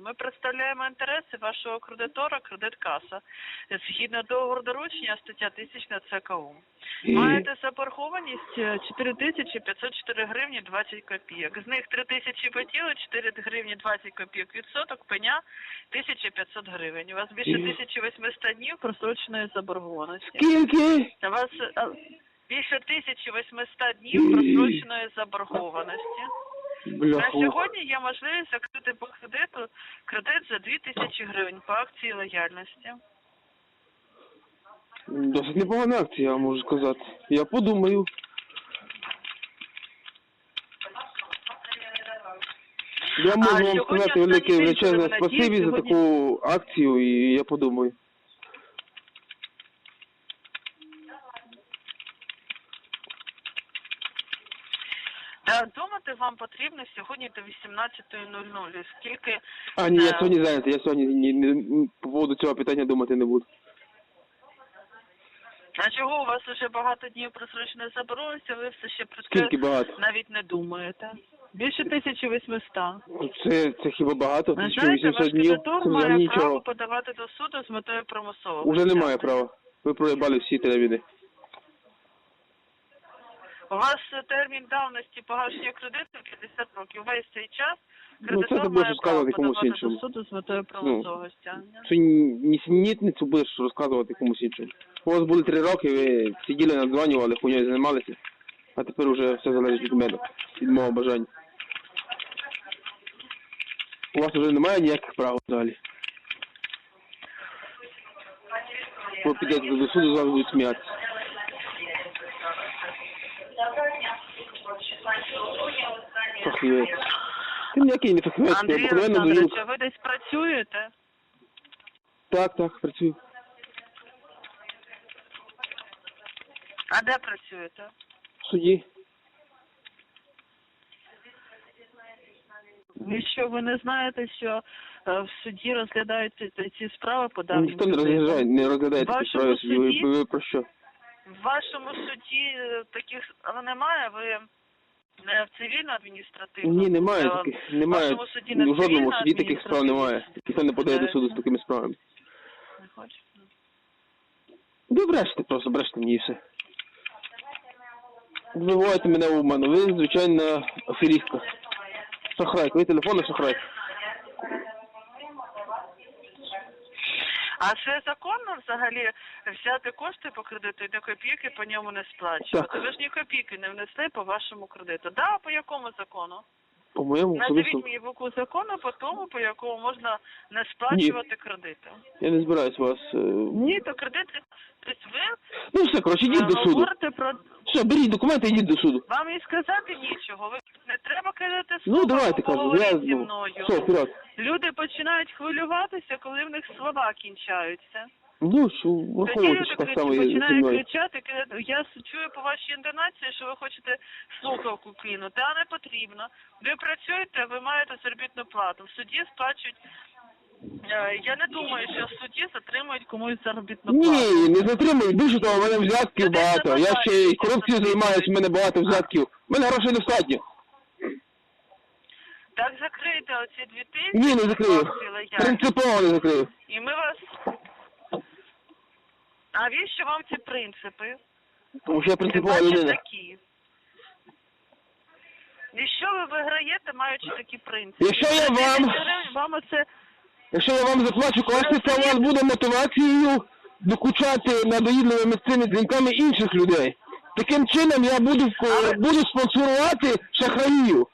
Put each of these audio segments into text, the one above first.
Ми представляємо інтереси вашого кредитора, кредиткаса. Згідно договору доручення, стаття 1000 ЦКУ. Маєте заборгованість е, 4504 гривні 20 копійок. З них 3000 по тілу, 4 гривні 20 копійок відсоток, пеня 1500 гривень. У вас більше Мгм. 1800 днів просроченої заборгованості. Скільки? У вас е, більше 1800 днів просроченої заборгованості. На сьогодні є можливість закрити по кредиту кредит за 2000 гривень по акції лояльності. Досить непогана акція, я можу сказати. Я подумаю. Я можу вам сьогодні сказати останній велике день, величезне коли вона спасибі за сьогодні- таку акцію, і я подумаю. Та думати вам потрібно сьогодні до 18.00. Скільки А, ні, я Е, сьогодні зайнятий, я сьогодні ні, ні, по поводу цього питання думати не буду. а чого у вас вже багато днів просроченої заборгованості, ви все ще про це Скільки багато? навіть не думаєте? Більше 1800. Це, це хіба багато? Ви знаєте, 1800 ваш днів? кредитор Це взагалі право нічого. подавати до суду з метою примусового. Уже немає права. Ви проїбали всі телевіди. У вас термін давності погашення кредиту 50 років. Весь цей час Ну, це кредитор ти будеш має право розказувати комусь подавати іншому. до суду з метою примусового стягнення. Цю нісенітницю будеш розказувати комусь іншому. У вас були три роки, ви сиділи, надзванювали, хуйньою займалися, а тепер уже все залежить від мене, від мого бажання. У вас вже немає ніяких прав далі. Ви підете до суду, з вами будуть сміятися. Фахівець. Ти ніякий не фахівець, ти Андрій Олександрович, а ви десь працюєте? Так, так, працюю. А де працюєте? В суді. І що ви не знаєте, що е, в суді розглядаються ці- ці справи по давнім Ніхто не розглядає, не розглядає такі Вашому справи собі. Ви, ви, ви про що? В вашому суді е, таких але немає, ви не в цивільно-адміністративному? Ні, немає а, таких. Немає. вашому суді не У жодному суді таких справ немає. Ніхто не подає до суду з такими справами. Не хочете? Ви брешете просто, брешете мені і все. Ви мене в мене. Ви звичайна аферістка. Шахрайка. Ви телефонна шахрайка. А це законно взагалі взяти кошти по кредиту і до копійки по ньому не сплачувати? Так. Ви ж ні копійки не внесли по вашому кредиту. Да, по якому закону? По моєму Назовіть особистому. мені букву закону по тому, по якому можна не сплачувати кредити. Я не збираюсь вас. е, Ні, то кредити. Тобто ви Ну все, коротше, е, йдіть до суду. говорите про Все, беріть документи йдіть до суду. вам і сказати нічого. Ви не треба кидати Ну слова, давайте кажу, поговоріть я зі ну, мною. все, вперед. Люди починають хвилюватися, коли в них слова кінчаються. Ну, що що так само і починають кричати, я чую по вашій інтонації, що ви хочете слухавку кинути, а не потрібно. Ви працюєте, ви маєте заробітну плату. В суді сплачують. Е, Я не думаю, що в суді затримують комусь заробітну плату. Ні, не затримуй. Більше того, в мене взятків багато. Я ще й корупцією займаюся, в мене багато взятків. У мене грошей достатньо. Так закрийте оці дві тисячі. Ні, не закрию. Принципово не закрию. І ми вас. А віщо вам ці принципи? Тому що я Тим принципова паче людина. такі. І що ви виграєте, маючи такі принципи? Якщо я вам- Вам оце Якщо я вам заплачу кошти, це у вас буде мотивацією докучати надоїдливими цими дзвінками інших людей. Таким чином я буду Але- буду спонсорувати шахраїв.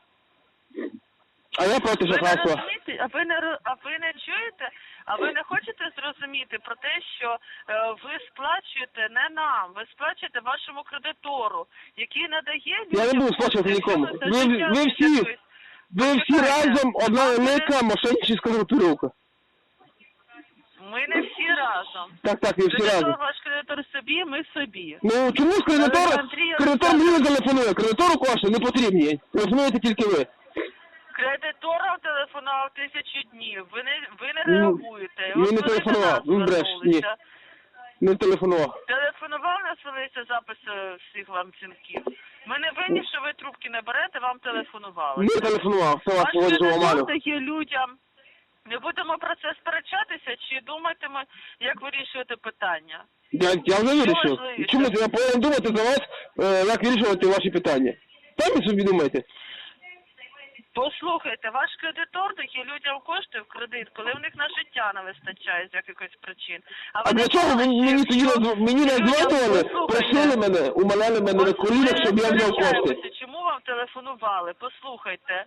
А я проти ви не шахрайства. розумієте, а ви не ро- а ви не чуєте? А ви не хочете зрозуміти про те, що е, ви сплачуєте не нам, ви сплачуєте вашому кредитору, який надає Я не буду сплачувати нікому. Ви- ви всі- Ви всі разом одна велика мошенническа групіровка. Ми не всі разом. Так, так, ви всі Кредитор, разом. ваш кредитор собі, ми собі. Ну чому ж кредитор, Андрій кредитор мені не телефонує? Кредитору кошти не потрібні. Телефонуєте тільки ви. Телефонував тисячу днів. Ви не ви не Ну, реагуєте. він не до телефонував, нас він бреше, звернулися. Не телефонував. Телефонував, нас велися записи всіх вам дзвінків. Ми не винні, що ви трубки не берете, вам телефонували. Не телефонував. Це вас Ваш кредитор оману. дає людям. Не будемо про це сперечатися чи думатиме, як вирішувати питання? Я, я вже вирішив. важливіше? Чому я повинен думати за вас, е, як вирішувати ваші питання? Самі собі думайте. Послухайте, ваш кредитор дає людям кошти в кредит, коли в них на життя не вистачає з якихось причин. А ви для чого ви мені тоді якщо мені назватували, просили мене, умоляли мене на колінах, щоб я взяв кошти. Чому вам телефонували? Послухайте.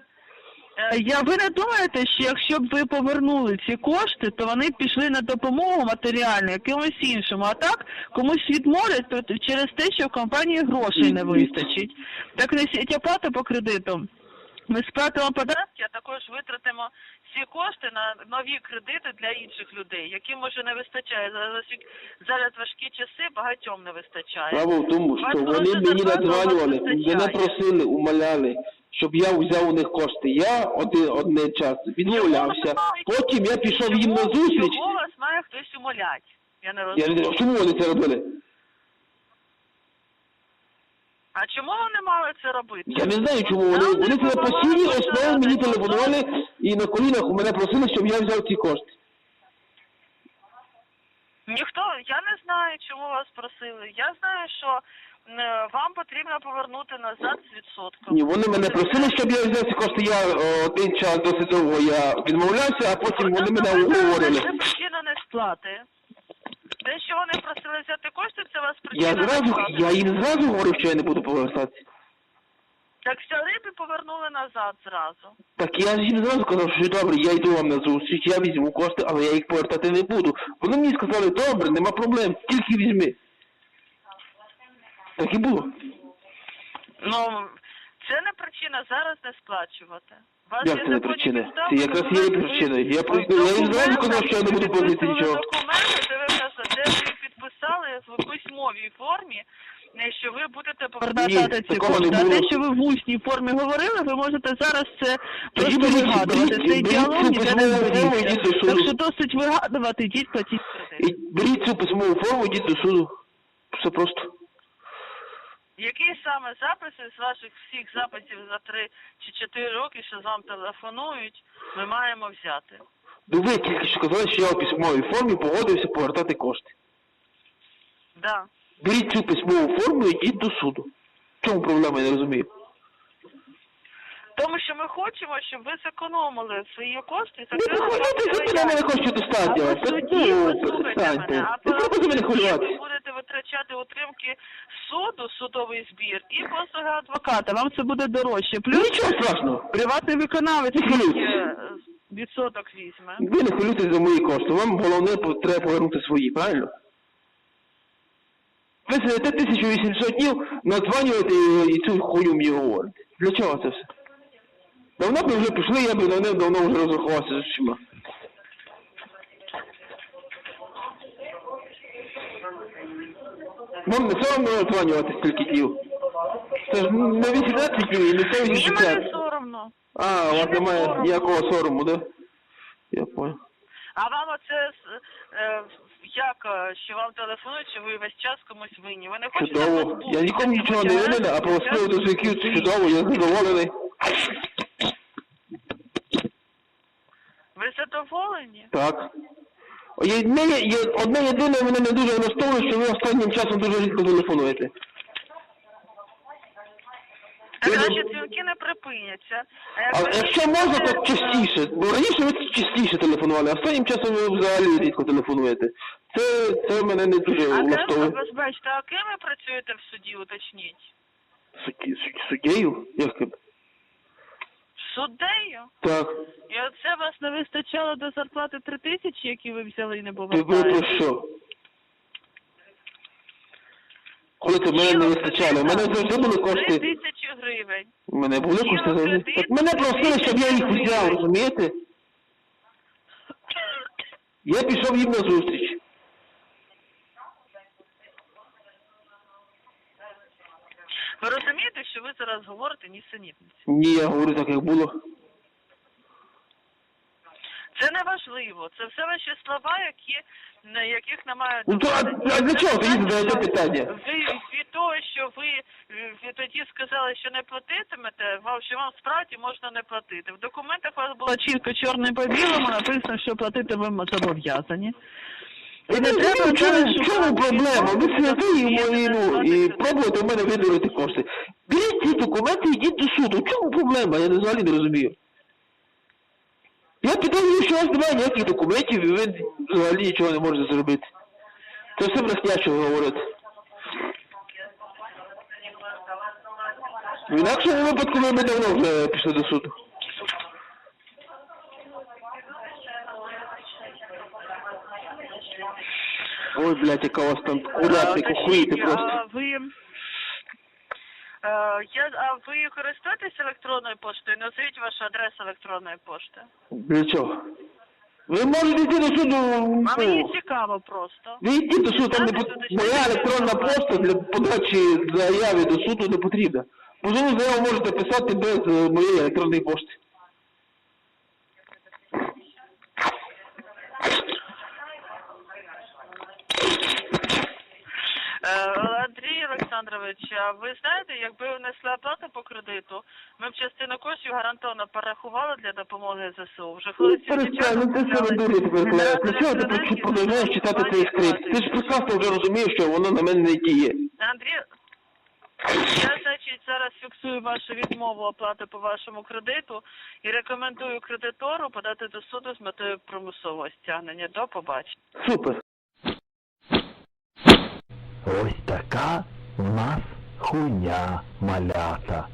Е, Я ви не думаєте, що якщо б ви повернули ці кошти, то вони пішли на допомогу матеріальну якимось іншому, а так комусь відмовлять то через те, що в компанії грошей не вистачить. Так несіть оплату по кредиту. Ми сплатимо податки. а також витратимо ці кошти на нові кредити для інших людей, яким може не вистачає. Зараз, зараз важкі часи, багатьом не вистачає. Справа в тому, що просто вони мені надзванювали, мене просили, умоляли, щоб я взяв у них кошти. Я один одне час відмовлявся. Потім я пішов їм на зустріч. Чого вас має хтось умолять? Я не Я не знаю, чому вони це робили? А чому вони мали це робити? Я не знаю, чому вони. Нам Вони це на постійній основі мені телефонували і на колінах у мене просили, щоб я взяв ці кошти. Ніхто, я не знаю, чому вас просили. Я знаю, що е, вам потрібно повернути назад з відсотком. Ні, вони мене просили, щоб я взяв ці кошти. Я е, один час досить довго я відмовлявся, а потім вони мене уговорили. Це причина не сплати. Те, що вони просили взяти кошти, це вас Я причина не зразу, я їм зразу говорив, що я не буду повертатися. Так взяли б і повернули назад зразу. Так я ж їм зразу казав, що добре, я йду вам на зустріч, я візьму кошти, але я їх повертати не буду. Вони мені сказали, добре, нема проблем, тільки візьми. Так і було. Ну, це не причина зараз не сплачувати. Вас Як це не причина? Це якраз є документи. Я просто- я їм зразу документи, казав, що я не буду платити нічого. Документи, де ви вказали, де ви підписали в письмовій формі, е, що ви будете повертати ці кошти. А те, що ви в усній формі говорили, ви можете зараз це просто вигадувати. Цей діалог ніде не зберігся. до суду. Так що досить вигадувати, йдіть платіть кредит. Беріть цю письмову форму, йдіть до суду. Все просто. Які саме записи з ваших всіх записів за три чи чотири роки, що вам телефонують, ми маємо взяти? Ну ви тільки що казали, що я у письмовій формі погодився повертати кошти. Да. Беріть цю письмову форму і йдіть до суду. В чому проблема, я не розумію. Тому що ми хочемо, щоб ви зекономили свої кошти Не ваші за мене, мене коштів достатньо. А Ну, послухайте мене, а Не хвилюватися. ви будете витрачати утримки суду, судовий збір і послуги адвоката. Вам це буде дорожче. Плюс Нічого страшного. приватний виконавець. Не. Е, Відсоток візьме. Ви не хвилюйтесь за мої кошти. Вам головне треба повернути свої, правильно? Ви сидите 1800 днів, надзванюєте і, і цю хуйню мені говорите. Для чого це все? Давно б вже пішли, я б давно, давно вже розрахувався з усіма. Вам не соромно надзванювати стільки? Це ж не 18 днів, і не це Ні, 80. мені соромно. А, у вас немає ніякого сорому, да? Я понял. А вам оце е, як, е, що вам телефонують, що ви весь час комусь винні? Ви не хочете Чудово. позбутися Я нікому нічого не винен, а по приводу зв'язків чудово, я задоволений. Ви задоволені? Так. Одне, є, одне єдине мене не дуже влаштовує, що ви останнім часом дуже рідко телефонуєте. Так, Я наші дзвінки не припиняться. А А ви якщо можна, то частіше. Бо раніше ви частіше телефонували, а останнім часом ви взагалі рідко телефонуєте. Це, це мене не дуже А ким, влаштовує. ви бачите, а ким ви працюєте в суді, уточніть? Судді- суд- Суддєю? Як? Суддею? Так. І оце вас не вистачало до зарплати три тисячі, які ви взяли і не Ти ви про повертаєте? що? Коли це мене не вистачало? У мене завжди були Три кошти. тисячі гривень. У мене були кошти завжди. Так мене просили, щоб я їх взяв, розумієте? Я пішов їм на зустріч. Ви розумієте, що ви зараз говорите нісенітниці? Ні, я говорю так, як було. Це не важливо. Це все ваші слова, які на яких немає Ну, то, а- а для чого значить, задаєте питання? Ви від того, що ви, е, тоді сказали, що не платитимете, вам що вам справді можна не платити. В документах у вас Було чітко чорним по білому написано, що платити ви зобов'язані. І не не треба в чому, проблема? Ви сидите і, Ні, і, пробуєте в мене видурити кошти. Беріть ці документи і йдіть до суду. Чому проблема? Я взагалі не розумію. Я підозрюю, що у вас немає ніяких документів і ви взагалі нічого не можете зробити. Це все брехня, що ви говорите. В інакшому випадку ви б давно вже пішли до суду. Ой, блядь, яка у вас там курятник, охуїти просто. А ви, е, я, а ви користуєтесь електронною поштою? Назвіть вашу адресу електронної пошти. Для чого? Ви можете йти до суду. А мені ну, цікаво просто. Ви йдіть до суду, там не пот- моя електронна пошта для подачі заяви до суду не потрібна. Можливо, заяву можете писати без е, моєї електронної пошти. Е, Андрій Олександрович, а ви знаєте, якби внесли оплату по кредиту, ми б частину коштів гарантовано перерахували для допомоги ЗСУ. Вже Ну, хлопці перестань, ну ти себе дурі тепер гуляєш. Для чого ти продовжуєш читати цей скрипт? Ти ж прекрасно вже розумієш, що воно на мене не діє. Андрій, я, значить, зараз фіксую вашу відмову оплати по вашому кредиту і рекомендую кредитору подати до суду з метою примусового стягнення. До побачення. Супер. Ось така у нас хуйня малята.